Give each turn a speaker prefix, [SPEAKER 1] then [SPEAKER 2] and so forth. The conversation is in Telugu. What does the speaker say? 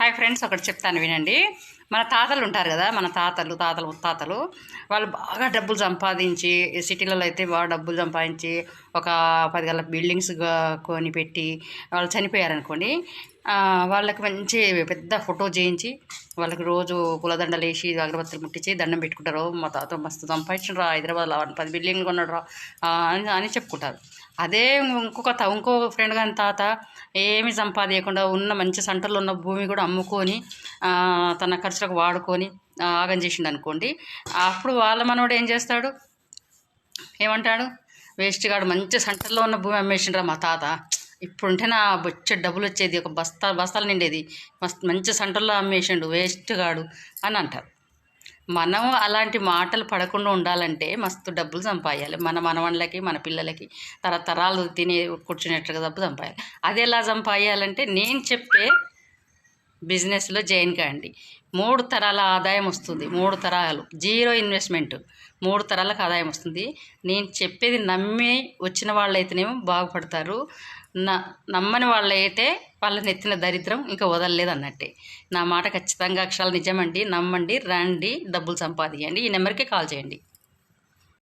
[SPEAKER 1] హాయ్ ఫ్రెండ్స్ ఒకటి చెప్తాను వినండి. మన తాతలు ఉంటారు కదా మన తాతలు తాతలు ముత్తాతలు వాళ్ళు బాగా డబ్బులు సంపాదించి సిటీలలో అయితే బాగా డబ్బులు సంపాదించి ఒక పది గల బిల్డింగ్స్ కొని పెట్టి వాళ్ళు చనిపోయారనుకోండి వాళ్ళకి మంచి పెద్ద ఫోటో చేయించి వాళ్ళకి రోజు పూలదండలు వేసి అగరబత్తులు ముట్టించి దండం పెట్టుకుంటారు. మా తాత మస్తు సంపాదించిన హైదరాబాద్లో పది బిల్డింగ్లు కొన్నాడు రా అని అని చెప్పుకుంటారు. అదే ఇంకొక ఇంకో ఫ్రెండ్ కానీ తాత ఏమి సంపాదించకుండా ఉన్న మంచి సెంటర్లో ఉన్న భూమి కూడా అమ్ముకొని తన ఖర్చులకు వాడుకొని ఆగం చేసిండు అనుకోండి అప్పుడు వాళ్ళ మనోడు ఏం చేస్తాడు? ఏమంటాడు? వేస్ట్ గాడు మంచి సెంటర్లో ఉన్న భూమి అమ్మేసిండ్రా మా తాత. ఇప్పుడుంటే నా బొచ్చ డబ్బులు వచ్చేది ఒక బస్తా బస్తాలు నిండేది. మస్తు మంచి సెంటర్లో అమ్మేసిండు వేస్ట్ గాడు అని అంటారు. మనం అలాంటి మాటలు పడకుండా ఉండాలంటే మస్తు డబ్బులు సంపాయాలి. మన మనవళ్ళకి మన పిల్లలకి తరతరాలు తినే కూర్చునేట్టుగా డబ్బు సంపాయాలి. అది ఎలా సంపాయాలంటే నేను చెప్పే బిజినెస్లో జాయిన్ కాండి. మూడు తరాల ఆదాయం వస్తుంది మూడు తరాలు. జీరో ఇన్వెస్ట్మెంట్ మూడు తరాలకు ఆదాయం వస్తుంది. నేను చెప్పేది నమ్మి వచ్చిన వాళ్ళైతేనేమో బాగుపడతారు. నమ్మని వాళ్ళైతే వాళ్ళని ఎత్తిన దరిద్రం ఇంకా వదలలేదు అన్నట్టే. నా మాట ఖచ్చితంగా అక్షరాలు నిజమండి నమ్మండి రండి డబ్బులు సంపాదించండి. ఈ నెంబర్కి కాల్ చేయండి.